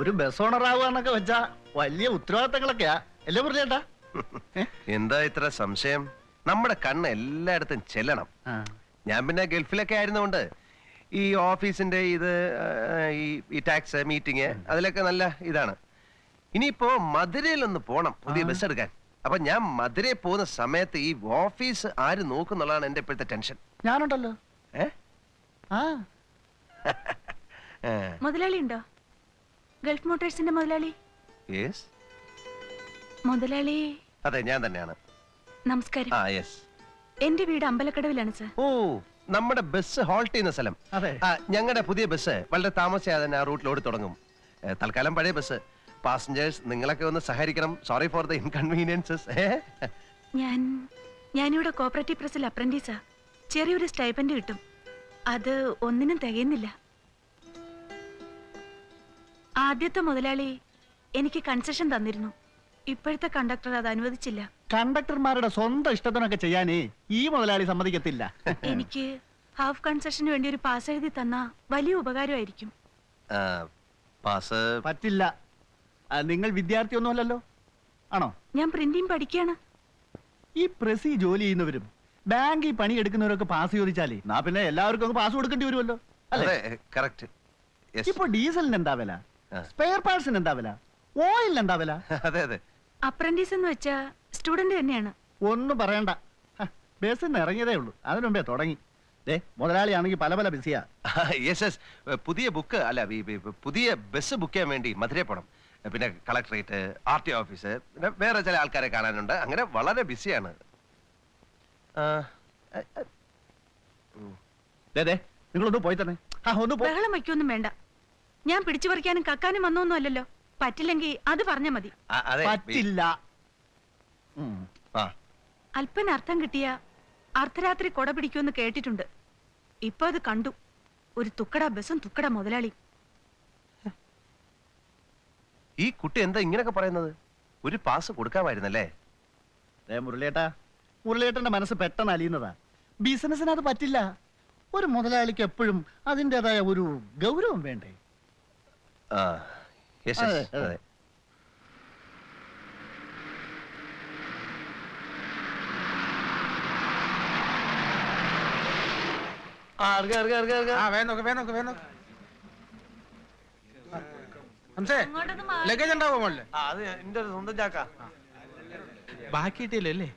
ഒരു bus owner ആവുകയെന്നൊക്കെ വെച്ചാ വലിയ ഉത്തരവാദിത്തങ്ങളൊക്കെയാ. അല്ലേ പറഞ്ഞേട്ടാ എന്താ ഇത്ര സംശയം? നമ്മുടെ കണ്ണ് എല്ലായിടത്തും ചെല്ലണം. ഞാൻ പിന്നെ ഗൾഫിലൊക്കെ ആയിരുന്നുകൊണ്ട് ഈ ഓഫീസിന്റെ ഇത് ഈ ടാക്സ് മീറ്റിംഗ് അതിലൊക്കെ നല്ല ഇതാണ്. ഇനിയിപ്പോ മധുരയിൽ ഒന്ന് പോണം പുതിയ ബസ് എടുക്കാൻ. അപ്പൊ ഞാൻ മധുരയിൽ പോകുന്ന സമയത്ത് ഈ ഓഫീസ് ആര് നോക്കുന്നുള്ളതാണ് എന്റെ ഇപ്പോഴത്തെ ടെൻഷൻ ഞാനുണ്ടല്ലോ. മുതലാളി ഉണ്ടോ? ഗൾഫ് മോട്ടോഴ്സിന്റെ മുതലാളി? യെസ് മുതലാളി. അതെ ഞാൻ തന്നെയാണ്. നമസ്കാരം. ആ യെസ് എന്റെ വീട് അമ്പലക്കടവിലാണ് സർ. ഓ നമ്മുടെ ബസ് ഹോൾട്ട് ചെയ്യുന്ന സ്ഥലം. അതെ. ഞങ്ങളുടെ പുതിയ ബസ് വളരെ താമസിയാതെ തന്നെ ആ റൂട്ടിൽ ഓടി തുടങ്ങും. തൽക്കാലം പഴയ ബസ് പാസഞ്ചേഴ്സ് നിങ്ങളൊക്കെ ഒന്ന് സഹകരിക്കണം. സോറി ഫോർ ദ ഇൻകൺവീനിയൻസസ് ഞാൻ ഞാനിവിടെ കോപ്പറേറ്റീവ് പ്രസിൽ അപ്രന്റീസാ ചെറിയൊരു സ്റ്റൈപ്പൻഡ് കിട്ടും. അത് ഒന്നിനും തികയുന്നില്ല. ആദ്യത്തെ മുതലാളി എനിക്ക് കൺസെഷൻ തന്നിരുന്നു. ഇപ്പോഴത്തെ കണ്ടക്ടർ അത് അനുവദിച്ചില്ല. കണ്ടക്ടർമാരുടെ സ്വന്തം ഇഷ്ടത്തിനൊക്കെ ചെയ്യാനേ ഈ മുതലാളി സമ്മതിക്കത്തില്ല. എനിക്ക് ഹാഫ് കൺസെഷന് വേണ്ടി ഒരു പാസ് എഴുതി തന്ന വലിയ ഉപകാരമായിരിക്കും. പാസ് പറ്റില്ല. നിങ്ങൾ വിദ്യാർത്ഥിയൊന്നുമല്ലല്ലോ. ആണോ? ഞാൻ പ്രിന്റിംഗ് പഠിക്കാണ് ഈ പ്രസി ജോലി ചെയ്യുന്നവരും ബാങ്കിൽ പണി എടുക്കുന്നവരൊക്കെ പാസ് ചോദിച്ചാലേ നാ പിന്നെ എല്ലാവർക്കും അങ്ങ് പാസ് കൊടുക്കേണ്ടി വരുമല്ലോ? അല്ലേ? അതെ കറക്റ്റ് ഇപ്പൊ ഡീസലിന് എന്താ വില? സ്പെയർ പാർട്സിന് എന്താ വില? ഓയിലിന് എന്താ വില? അതെ അതെ. അപ്രന്റീസ് എന്ന് വെച്ചാ സ്റ്റുഡന്റ് തന്നെയാണ്. ഒന്നും പറയണ്ട. ബസ്സിൽ നിന്ന് ഇറങ്ങിയതേ ഉള്ളൂ. അതിനു മുമ്പേ തുടങ്ങി. ദേ മുതലാളിയാണെങ്കിൽ പല പല ബിസിയാ യെസ് യെസ് പുതിയ ബുക്ക് അല്ല പുതിയ ബസ് ബുക്ക് ചെയ്യാൻ വേണ്ടി മധുരയിൽ പോകണം പിന്നെ കളക്ടറേറ്റ് ആർ ടി ഓഫീസ് പിന്നെ വേറെ ചില ആൾക്കാരെ കാണാനുണ്ട്. അങ്ങനെ വളരെ ബിസിയാണ് നിങ്ങളൊന്ന് പോയി തന്നെ. ആ ഒന്ന് പോ. ബഹളം വയ്ക്കൊന്നും വേണ്ട. ഞാൻ പിടിച്ചു പറിക്കാനും കക്കാനും വന്നൊന്നും അല്ലല്ലോ. പറ്റില്ലെങ്കിൽ അത് പറഞ്ഞ മതി. അതെ. പറ്റില്ല. ഉം. അർത്ഥം കിട്ടിയ അർദ്ധരാത്രി കൊട പിടിക്കുമെന്ന് കേട്ടിട്ടുണ്ട്. ഇപ്പൊ അത് കണ്ടു. ഒരു തുക്കട ബസ്സും തുക്കട മുതലാളി ഈ കുട്ടി എന്താ ഇങ്ങനെയൊക്കെ പറയുന്നത്? ഒരു പാസ് കൊടുക്കാമായിരുന്നല്ലേ? ദേ മുരളിയേട്ടാ മുരളിയേട്ടന്റെ മനസ്സ് പെട്ടെന്ന് അലിയുന്നതാ. ബിസിനസ്സിന് അത് പറ്റില്ല. ഒരു മുതലാളിക്ക് എപ്പോഴും അതിന്റെതായ ഒരു ഗൗരവം വേണ്ടേ? ആ യെസ് അതെ, യെസ് അതെ. അതെ. ആ വേഗം നോക്ക് വേഗം നോക്ക് വേഗം നോക്ക്. ഹംസേ ലഗേജ് ഉണ്ടാവോ മോളിൽ? അത് എന്റെ സ്വന്തം ചാക്ക. ബാക്കി കിട്ടിയില്ലേ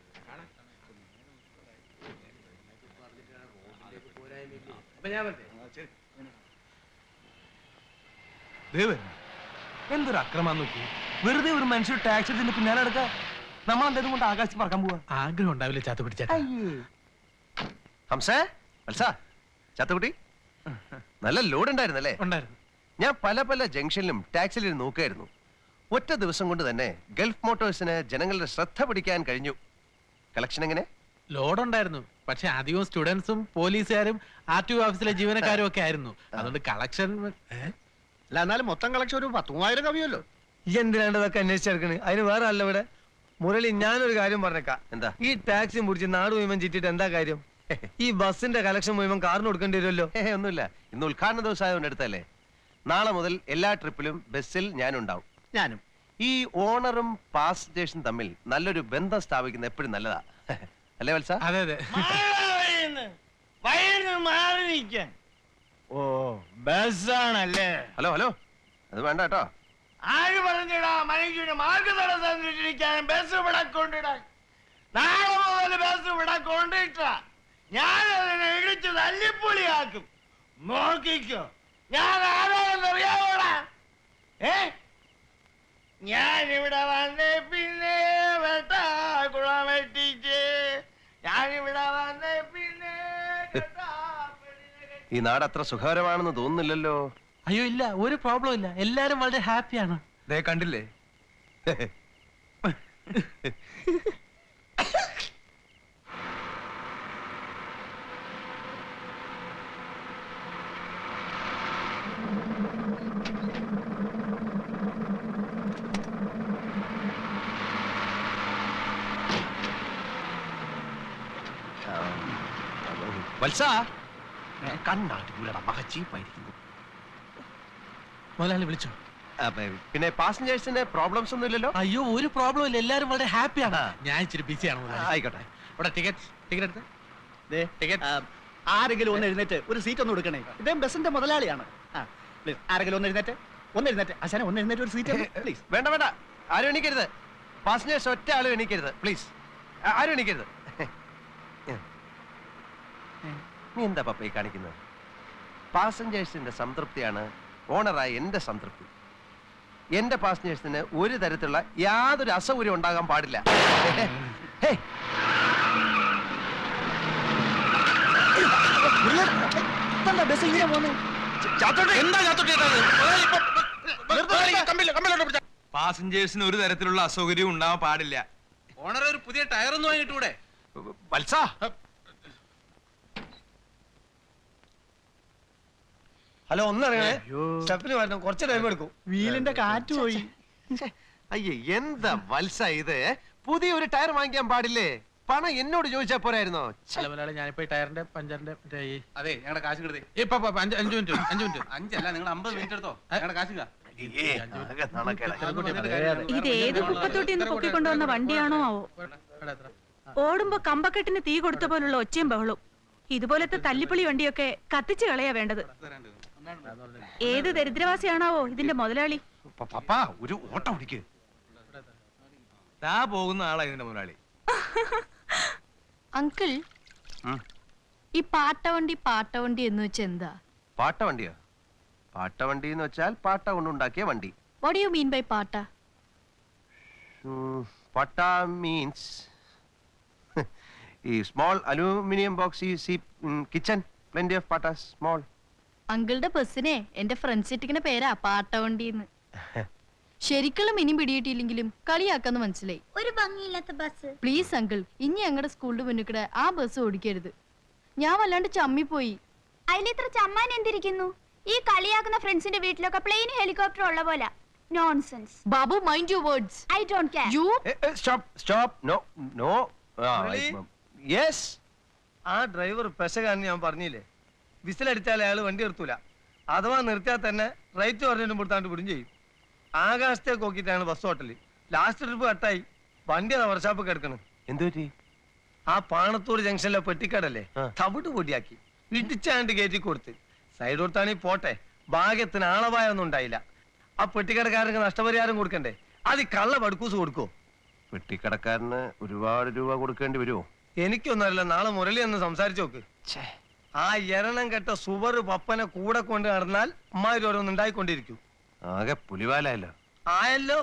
എന്തൊരു അക്രമാന്ന് നോക്കി വെറുതെ ഒരു മനുഷ്യർ ടാക്സി എടുത്തിന്റെ പിന്നാലെ എടുക്ക നമ്മൾ എന്തെങ്കിലും കൊണ്ട് ആകാശത്ത് പറക്കാൻ പോവാ. ആഗ്രഹം ഉണ്ടാവില്ല ചാത്തു പിടിച്ചേട്ടാ ഹംസേ വത്സ ചാത്തക്കുട്ടി നല്ല ലോഡ് ഉണ്ടായിരുന്നല്ലേ? ഉണ്ടായിരുന്നു. ഞാൻ പല പല ജംഗ്ഷനിലും ടാക്സിലും നോക്കുകയായിരുന്നു ഒറ്റ ദിവസം കൊണ്ട് തന്നെ ഗൾഫ് മോട്ടോഴ്സിന് ജനങ്ങളുടെ ശ്രദ്ധ പിടിക്കാൻ കഴിഞ്ഞു. കളക്ഷൻ എങ്ങനെ? ലോഡ് ഉണ്ടായിരുന്നു പക്ഷെ അധികവും സ്റ്റുഡൻസും പോലീസുകാരും ആർ ടി ഓഫീസിലെ ജീവനക്കാരും ഒക്കെ ആയിരുന്നു. അതുകൊണ്ട് കളക്ഷൻ അല്ല എന്നാലും മൊത്തം കളക്ഷൻ ഒരു പത്ത് മൂവായിരം കവിയല്ലോ ഈ എന്തിനാണ്ട് ഇതൊക്കെ അന്വേഷിച്ചെടുക്കണ്? അതിന് വേറെ അല്ല ഇവിടെ. മുരളി ഞാനൊരു കാര്യം പറഞ്ഞേക്കാം. എന്താ? ഈ ടാക്സി മുറിച്ച് നാട് മുഴുവൻ ചീറ്റിട്ട് എന്താ കാര്യം? ഈ ബസിന്റെ കളക്ഷൻ മുഴുവൻ കാറിന് കൊടുക്കേണ്ടി വരുമല്ലോ. ഏ ഒന്നുമില്ല. ഇന്ന് ഉദ്ഘാടന ദിവസം ആയതുകൊണ്ട് എടുത്തല്ലേ നാളെ മുതൽ എല്ലാ ട്രിപ്പിലും ബസ്സിൽ ഞാനുണ്ടാവും. ഞാനും. ഈ ഓണറും പാസഞ്ചേഴ്സും തമ്മിൽ നല്ലൊരു ബന്ധം സ്ഥാപിക്കുന്നത് എപ്പോഴും നല്ലതാ. അല്ലേ വത്സ? അതെ അതെ. ഓ ബസ്സാണല്ലേ? Hello hello. അത് വേണ്ട കേട്ടോ. ആര് പറഞ്ഞിടാ? മനുഷ്യന് മാർഗതടസ്സം തടസ്സാൻ ബസ് ഇവിടെ കൊണ്ടിടാൻ. നാളെ മുതൽ ബസ് ഇവിടെ കൊണ്ടിട്ട. ഞാൻ അതിനെ ഇടിച്ച് തല്ലിപ്പൊളിയാക്കും. നോക്കിക്കോ. ഞാൻ ആരാണെന്നറിയാവോടാ? ഏ? ഞാൻ ഇവിടെ വന്നേ ഈ നാട് അത്ര സുഖകരമാണെന്ന് തോന്നുന്നില്ലല്ലോ. അയ്യോ ഇല്ല ഒരു പ്രോബ്ലം ഇല്ല. എല്ലാരും വളരെ ഹാപ്പിയാണ്. ദേ കണ്ടില്ലേ? വത്സ. കണ്ണാട്ടിലൂടെ മക ചീപ്പായിരിക്കുന്നു മുതലാളി വിളിച്ചോ? പിന്നെ പാസഞ്ചേഴ്സിന് പ്രോബ്ലംസ് ഒന്നും ഇല്ലല്ലോ? അയ്യോ ഒരു പ്രോബ്ലം ഇല്ല. എല്ലാരും വളരെ ഹാപ്പിയാണ് ഞാൻ ഇച്ചിരി ബിസിയാണ് ആയിക്കോട്ടെ. ഇവിടെ ടിക്കറ്റ് ടിക്കറ്റ് എടുത്ത്? ടിക്കറ്റ് ആരെങ്കിലും ഒന്ന് എഴുന്നേറ്റ് ഒരു സീറ്റ് ഒന്ന് കൊടുക്കണേ. ഇദ്ദേഹം ബസിന്റെ മുതലാളിയാണ്. പ്ലീസ് ആരെങ്കിലും ഒന്ന് എഴുന്നേറ്റ്? ഒന്ന് എഴുന്നേറ്റ്. അശാന ഒന്ന് എഴുന്നേറ്റ് ഒരു സീറ്റ് പ്ലീസ് വേണ്ട വേണ്ട. ആരും എണീക്കരുത്. പാസഞ്ചേഴ്സ് ഒറ്റ ആളും എണീക്കരുത്. പ്ലീസ് ആരും എണീക്കരുത്. നീ എന്താ പപ്പ ഈ കാണിക്കുന്നത്? പാസഞ്ചേഴ്സിന്റെ സംതൃപ്തിയാണ് ഓണറായ എന്റെ സംതൃപ്തി. എന്റെ പാസഞ്ചേഴ്സിന് ഒരു തരത്തിലുള്ള യാതൊരു അസൗകര്യം ഉണ്ടാകാൻ പാടില്ല. ബസ് ഇങ്ങനെ പാസഞ്ചേഴ്സിന് ഒരു തരത്തിലുള്ള അസൗകര്യവും ഉണ്ടാവാൻ പാടില്ല. ഓണർ ഒരു പുതിയ ടയർ ഒന്ന് വാങ്ങിട്ടൂടെ വത്സ ഹലോ ഒന്നറിയണേ സ്റ്റെപ്പിന് വരണം കുറച്ച് ടൈം എടുക്കും. വീലിന്റെ കാറ്റ് പോയി. അയ്യേ എന്താ വത്സ ഇത്? പുതിയ ഒരു ടയർ വാങ്ങിക്കാൻ പാടില്ലേ? പണം എന്നോട് ചോദിച്ചാ പോരായിരുന്നോ? അല്ല മുതലാളി ഞാനിപ്പോ ഈ ടയറിന്റെ പഞ്ചറിന്റെ അതെ ഞങ്ങളുടെ കാശ് കിടത്തി ഇപ്പൊ അഞ്ച് അഞ്ച് മിനിറ്റ് അഞ്ച് മിനിറ്റ്. അഞ്ചല്ല നിങ്ങൾ അമ്പത് മിനിറ്റ് എടുത്തോ? ഞങ്ങളുടെ കാശ് ഇതാ. ഏത് കുപ്പത്തൊട്ടി പൊക്കിക്കൊണ്ടുവന്ന വണ്ടിയാണോ? ആവോ ഓടുമ്പോ കമ്പക്കെട്ടിന് തീ കൊടുത്ത പോലുള്ള ഒച്ചയും ബഹളും. ഇതുപോലത്തെ തല്ലിപ്പൊളി വണ്ടിയൊക്കെ കത്തിച്ചു കളയാ വേണ്ടത്. ഏത് ദരിദ്രവാസിയാണാവോ ഇതിന്റെ മുതലാളി? പപ്പാ ഒരു ഓട്ടം ഓടിക്ക് താ പോകുന്ന ആളാ ഇതിന്റെ മുതലാളി. അങ്കിൾ ഈ പാട്ടവണ്ടി പാട്ടവണ്ടി എന്ന് വെച്ചാ എന്താ? പാട്ടവണ്ടിയോ? പാട്ടവണ്ടി എന്ന് വെച്ചാൽ പാട്ട കൊണ്ടുണ്ടാക്കിയ വണ്ടി. വാട്ട് യു മീൻ ബൈ പാട്ട? പാട്ട പട്ട മീൻസ് ഈ സ്മോൾ അലൂമിനിയം ബോക്സ് ഈ സി കിച്ചൺ പ്ലെന്റി ഓഫ് പാട്ട സ്മോൾ അങ്കിളുടെ ബസ്സിനെ എന്റെ ഫ്രണ്ട് ഇട്ടിക്കുന്ന പേരാ പാട്ടവണ്ടിന്ന്. ശരിക്കുള്ള മിനി പിടിയിട്ടില്ലെങ്കിലും കളിയാക്കാന്ന് മനസ്സിലായി. ഒരു ഭംഗിയില്ലാത്ത ബസ് പ്ലീസ് അങ്കിൾ ഇനി ഞങ്ങളുടെ സ്കൂളിന്റെ മുന്നിൽ കൂടെ ആ ബസ് ഓടിക്കരുത്. ഞാൻ വല്ലാണ്ട് ചമ്മിപ്പോയി. അതിലിത്ര ചമ്മാൻ എന്തിരിക്കുന്നു? ഈ കളിയാക്കുന്ന ഫ്രണ്ട്സിന്റെ വീട്ടിലൊക്കെ പ്ലെയിൻ ഹെലികോപ്റ്റർ ഉള്ള പോലെ. Nonsense Babu mind your words I don't care you stop stop no no yes ആ ഡ്രൈവർ പെശകാന്ന് ഞാൻ പറഞ്ഞില്ലേ? വിസിലടിച്ചാൽ അയാൾ വണ്ടി നിർത്തൂല. അഥവാ നിർത്തിയാൽ തന്നെ റൈറ്റ് പറഞ്ഞിട്ടും കൊടുത്താണ്ട് വിടും ചെയ്യും. ആകാശത്തെ നോക്കിയിട്ടാണ് ബസ് ഹോട്ടലിൽ ലാസ്റ്റ് ട്രിപ്പ് കട്ടായി. വണ്ടി അത് വർഷാപ്പ് കിടക്കണം എന്തുപറ്റി ആ പാണത്തൂർ ജംഗ്ഷനിലെ പെട്ടിക്കടല്ലേ? തവിട്ട് തവിട് പൊടിയാക്കി. ഇടിച്ചാണ്ട് കയറ്റി കൊടുത്ത്. സൈഡ് കൊടുത്താണെങ്കിൽ പോട്ടെ. ഭാഗ്യത്തിന് ആളപായൊന്നും ഉണ്ടായില്ല. ആ പെട്ടിക്കടക്കാരന് നഷ്ടപരിഹാരം കൊടുക്കണ്ടേ? അത് കള്ള പടുക്കൂസ് കൊടുക്കോ? പെട്ടിക്കടക്കാരന് ഒരുപാട് രൂപ കൊടുക്കേണ്ടി വരുമോ? എനിക്കൊന്നല്ല നാളെ മുരളി എന്ന് സംസാരിച്ചു നോക്ക്. ആ എരണം കെട്ട സുവർ പപ്പനെ കൂടെ കൊണ്ട് നടന്നാൽ അമ്മാര് ഓരോന്ന് ഉണ്ടായിക്കൊണ്ടിരിക്കും. ആകെ പുലിവാലല്ലോ ആയല്ലോ.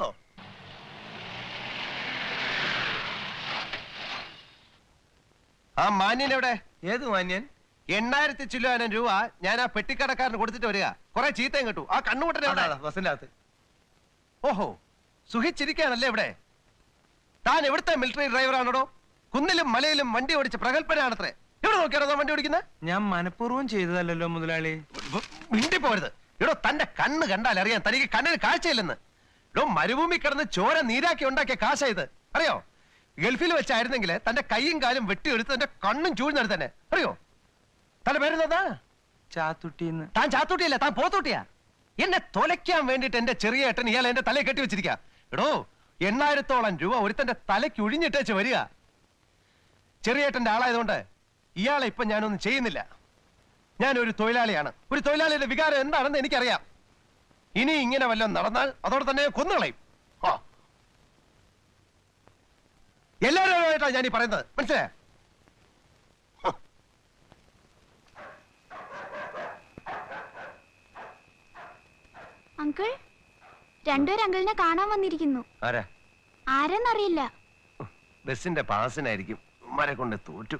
ആ മാന്യൻ എവിടെ? ഏത് മാന്യൻ? എണ്ണായിരത്തി ചില്ലാനം രൂപ ഞാൻ ആ പെട്ടിക്കടക്കാരന് കൊടുത്തിട്ട് വരിക. കുറെ ചീത്തയും കിട്ടു. ആ കണ്ണുകൂട്ടനെ ബസിന്റെ എവിടെ? അതാ, ബസ്സിന്റെ അകത്ത് ഓഹോ സുഖിച്ചിരിക്കാണല്ലേ ഇവിടെ? താൻ എവിടുത്തെ മിലിറ്ററി ഡ്രൈവറാണോ കുന്നിലും മലയിലും വണ്ടി ഓടിച്ച് പ്രഗത്ഭനാണത്രേ. എവിടെ നോക്കിയാണോ വണ്ടി ഓടിക്കുന്നത് ഞാൻ മനഃപൂർവം ചെയ്തതല്ലോ മുതലാളി. മിണ്ടി പോരുത്. എടോ തന്റെ കണ്ണ് കണ്ടാൽ അറിയാം തനിക്ക് കണ്ണിന് കാഴ്ചയില്ലെന്ന്. എടോ മരുഭൂമി കിടന്ന് ചോര നീരാക്കി ഉണ്ടാക്കിയ കാശ ഇത്. അറിയോ? ഗൾഫിൽ വെച്ചായിരുന്നെങ്കിൽ തന്റെ കൈയും കാലും വെട്ടിയെടുത്ത് തന്റെ കണ്ണും ചൂഴ്ന്നെടുത്ത് തന്നെ അറിയോ? തന്റെ പേരെന്താ ചാത്തുട്ടിന്ന്. താൻ ചാത്തുട്ടിയല്ല? താൻ പോത്തുട്ടിയാ? എന്നെ തൊലയ്ക്കാൻ വേണ്ടിട്ട് എന്റെ ചെറിയ ഏട്ടൻ ഇയാൾ എന്റെ തലയെ കെട്ടി വെച്ചിരിക്കാ. എടോ എണ്ണായിരത്തോളം രൂപ ഒരുത്തന്റെ തലയ്ക്ക് ഒഴിഞ്ഞിട്ടേച്ച് വരിക. ചെറിയേട്ടന്റെ ആളായതുകൊണ്ട് ഇയാളെ ഇപ്പൊ ഞാനൊന്നും ചെയ്യുന്നില്ല. ഞാൻ ഒരു തൊഴിലാളിയാണ്. ഒരു തൊഴിലാളിയുടെ വികാരം എന്താണെന്ന് എനിക്കറിയാം. ഇനി ഇങ്ങനെ വല്ലതും നടന്നാൽ അതോടെ തന്നെ കൊന്നുകളയും. എല്ലാവരുമായിട്ടാണ് ഞാൻ ഈ പറയുന്നത്. മനസ്സിലായോ? അങ്കിൾ രണ്ടുപേരും അങ്കിളിനെ കാണാൻ വന്നിരിക്കുന്നു. ആരാ? ആരെന്നറിയില്ല. ബസിന്റെ പാസിനായിരിക്കും. ഉമ്മാരെ കൊണ്ട് തോറ്റു.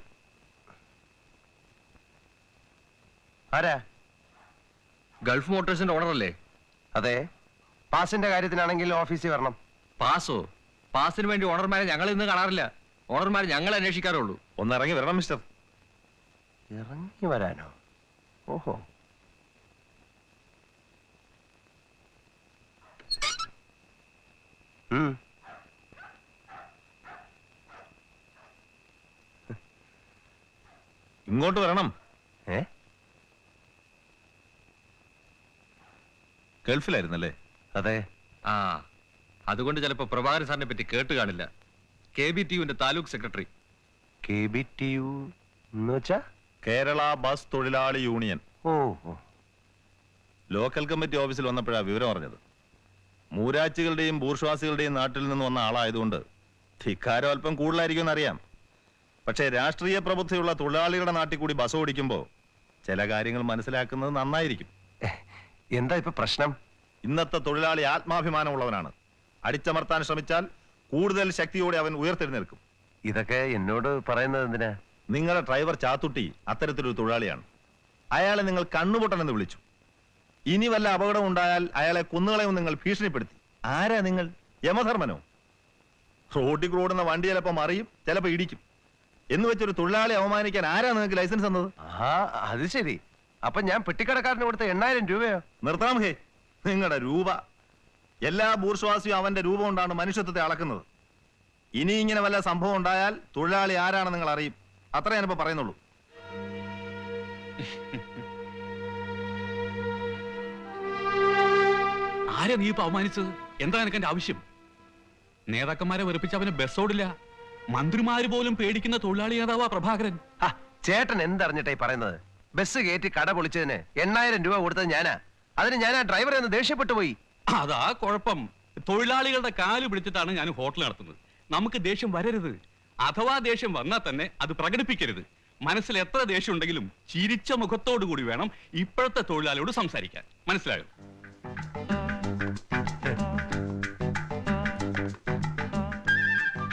ആരാ? ഗൾഫ് മോട്ടോഴ്സിന്റെ ഓണർ അല്ലേ അതെ. പാസിന്റെ കാര്യത്തിനാണെങ്കിൽ ഓഫീസിൽ വരണം. പാസോ? പാസിന് വേണ്ടി ഓണർമാരെ ഞങ്ങൾ ഇന്ന് കാണാറില്ല. ഓണർമാർ ഞങ്ങൾ അന്വേഷിക്കാറുള്ളൂ. ഒന്ന് ഇറങ്ങി വരണം മിസ്റ്റർ. ഇറങ്ങി വരാനോ? ഓഹോ. ഇങ്ങോട്ട് വരണം ഏ ഗൾഫിലായിരുന്നല്ലേ? അതെ. ആ അതുകൊണ്ട് ചിലപ്പോ പ്രഭാകരൻ സാറിനെ പറ്റി കേട്ട് കാണില്ല. K B T യുവിന്റെ taluk secretary. K B T U എന്ന് വെച്ചാ? കേരള ബസ് തൊഴിലാളി യൂണിയൻ. ഓ ഓ. ലോക്കൽ കമ്മിറ്റി ഓഫീസിൽ വന്നപ്പോഴാ വിവരം അറിഞ്ഞത്. മൂരാച്ചികളുടെയും ബൂർഷ്വാസികളുടെയും നാട്ടിൽ നിന്ന് വന്ന ആളായതുകൊണ്ട് ധിക്കാരം അല്പം കൂടുതലായിരിക്കും അറിയാം. പക്ഷേ രാഷ്ട്രീയ പ്രബുദ്ധിയുള്ള തൊഴിലാളികളുടെ നാട്ടിൽ കൂടി ബസ് ഓടിക്കുമ്പോൾ ചില കാര്യങ്ങൾ മനസ്സിലാക്കുന്നത് നന്നായിരിക്കും. എന്താ ഇപ്പൊ പ്രശ്നം? ഇന്നത്തെ തൊഴിലാളി ആത്മാഭിമാനമുള്ളവനാണ്. അടിച്ചമർത്താൻ ശ്രമിച്ചാൽ കൂടുതൽ ശക്തിയോടെ അവൻ ഉയർത്തെഴുന്നേൽക്കും. ഇതൊക്കെ എന്നോട് പറയുന്നത് എന്തിനാ? നിങ്ങളുടെ ഡ്രൈവർ ചാത്തുട്ടി അത്തരത്തിലൊരു തൊഴിലാളിയാണ്. അയാളെ നിങ്ങൾ കണ്ണുപൊട്ടൻ എന്ന് വിളിച്ചു. ഇനി വല്ല അപകടം ഉണ്ടായാൽ അയാളെ കുന്നുകളയും നിങ്ങൾ ഭീഷണിപ്പെടുത്തി. ആരാ നിങ്ങൾ? യമധർമ്മനോ? റോഡിൽ ഓടുന്ന വണ്ടി ചിലപ്പോ മറിയും ചിലപ്പോ ഇടിക്കും. എന്ന് വെച്ചൊരു തൊഴിലാളി അവമാനിക്കാൻ ആരാ നിങ്ങൾക്ക് ലൈസൻസ് തന്നത്? ആ അത് ശരി. അപ്പൊ ഞാൻ പെട്ടിക്കടക്കാരന് കൊടുത്ത എണ്ണായിരം രൂപയോ? നിർത്തണം ഹേ. നിങ്ങളുടെ രൂപ. എല്ലാ ബൂർശ്വാസിയും അവന്റെ രൂപം കൊണ്ടാണ് മനുഷ്യത്വത്തെ അളക്കുന്നത്. ഇനി ഇങ്ങനെ വല്ല സംഭവം ഉണ്ടായാൽ തൊഴിലാളി ആരാണെന്ന് നിങ്ങൾ അറിയും. അത്ര ഞാനിപ്പോ പറയുന്നുള്ളൂ. ആരെ നീ ഇപ്പൊ അവമാനിച്ചത്? എന്താ എനിക്ക് എന്റെ ആവശ്യം? നേതാക്കന്മാരെ വെറുപ്പിച്ച് അവന് ബസ്സോടില്ല മന്ത്രിമാര് പോലും പേടിക്കുന്ന തൊഴിലാളി നേതാവാ പ്രഭാകരൻ. ആ, ചേട്ടൻ എന്തറിഞ്ഞിട്ടായി പറയുന്നത്? ബസ് കയറ്റി കട പൊളിച്ചതിന് എണ്ണായിരം രൂപ കൊടുത്തത് ഞാനാ. അതിന് ഞാൻ ആ ഡ്രൈവറെ ഒന്ന് ദേഷ്യപ്പെട്ടു പോയി. അതാ കുഴപ്പം. തൊഴിലാളികളുടെ കാൽ പിടിച്ചിട്ടാണ് ഞാൻ ഹോട്ടൽ നടത്തുന്നത്. നമുക്ക് ദേഷ്യം വരരുത്. അഥവാ ദേഷ്യം വന്നാൽ തന്നെ അത് പ്രകടിപ്പിക്കരുത്. മനസ്സിൽ എത്ര ദേഷ്യം ഉണ്ടെങ്കിലും ചിരിച്ച മുഖത്തോടു കൂടി വേണം ഇപ്പോഴത്തെ തൊഴിലാളിയോട് സംസാരിക്കാൻ. മനസ്സിലായോ?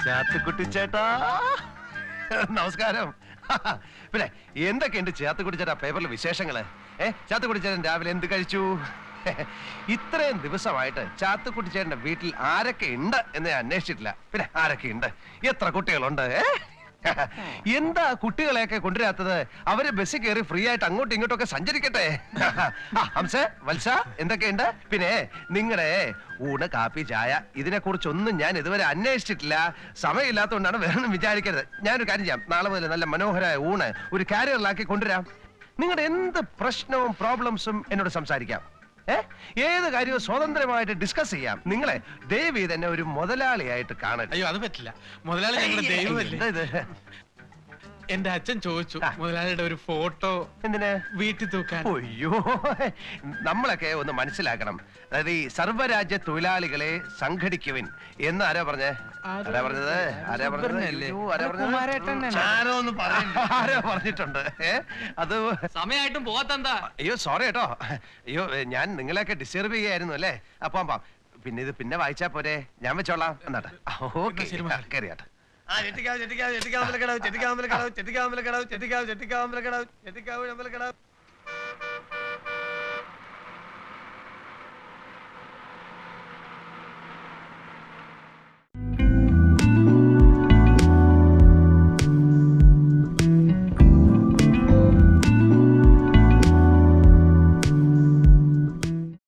ചാത്തുക്കുട്ടി ചേട്ടാ. നമസ്കാരം. പിന്നെ എന്തൊക്കെയുണ്ട് ചേർത്ത് ചേട്ടാ പേപ്പറിലെ വിശേഷങ്ങൾ? ഏ ചാത്തുക്കുട്ടി ചേട്ടൻ രാവിലെ എന്ത് കഴിച്ചു? ഇത്രയും ദിവസമായിട്ട് ചാത്തുക്കുട്ടി ചേട്ടന്റെ വീട്ടിൽ ആരൊക്കെ ഉണ്ട് എന്ന് ഞാൻ അന്വേഷിച്ചിട്ടില്ല. പിന്നെ ആരൊക്കെ ഉണ്ട്? എത്ര കുട്ടികളുണ്ട്? ഏ? എന്താ കുട്ടികളെയൊക്കെ കൊണ്ടുവരാത്തത്? അവർ ബസ്സിൽ കയറി ഫ്രീ ആയിട്ട് അങ്ങോട്ടും ഇങ്ങോട്ടും ഒക്കെ സഞ്ചരിക്കട്ടെ ഹംസ വത്സ എന്തൊക്കെയുണ്ട്? പിന്നെ നിങ്ങളെ ഊണ് കാപ്പി ചായ ഇതിനെ കുറിച്ചൊന്നും ഞാൻ ഇതുവരെ അന്വേഷിച്ചിട്ടില്ല. സമയമില്ലാത്തതുകൊണ്ടാണ് വേറെ വിചാരിക്കരുത്. ഞാനൊരു കാര്യം ചെയ്യാം. നാളെ മുതൽ നല്ല മനോഹരമായ ഊണ് ഒരു കാരിയറിലാക്കി കൊണ്ടുവരാം. നിങ്ങളുടെ എന്ത് പ്രശ്നവും പ്രോബ്ലംസും എന്നോട് സംസാരിക്കാം. ഏത് കാര്യവും സ്വതന്ത്രമായിട്ട് ഡിസ്കസ് ചെയ്യാം. നിങ്ങളെ ദേവി തന്നെ ഒരു മുതലാളിയായിട്ട് കാണട്ടെ. അയ്യോ അത് പറ്റില്ല. മുതലാളി ഞങ്ങളുടെ ദൈവമല്ലേ? ഇത്? എന്റെ അച്ഛൻ ചോദിച്ചു മുതലാളിയുടെ ഒരു ഫോട്ടോ എന്തിനാ? വീട്ടിൽ തൂക്കാൻ. അയ്യോ നമ്മളൊക്കെ ഒന്ന് മനസ്സിലാക്കണം. അതായത് ഈ സർവരാജ്യ തൊഴിലാളികളെ സംഘടിക്കുവിൻ എന്ന് ആരാ പറഞ്ഞേ? ആരാ പറഞ്ഞത്? ആരാ പറഞ്ഞത്? അയ്യോ, ആരാ പറഞ്ഞത്? പറഞ്ഞിട്ടുണ്ട്? ഏ അത് സമയമായിട്ടും പോകാത്തെന്താ അയ്യോ സോറി കേട്ടോ. അയ്യോ ഞാൻ നിങ്ങളെയൊക്കെ ഡിസ്റ്റർബ് ചെയ്യായിരുന്നു അല്ലേ? അപ്പം അപ്പം പിന്നെ ഇത് പിന്നെ വായിച്ചാ പോരെ. ഞാൻ വെച്ചോളാം. എന്നാട്ടെ. ഓക്കെ. ശരി. കയറിയാട്ടെ ചെട്ടിക്കാവ് ചെട്ടിക്കാവ് ചെട്ടിക്കാവ് ചെട്ടിക്കാവ് ചെട്ടിക്കാവ് ചെട്ടിക്കാവ് ചെട്ടിക്കാവ് ചെട്ടിക്കാവ് ചെട്ടിക്കാവ് ചെട്ടിക്കാവ് അമ്പലക്കടവ്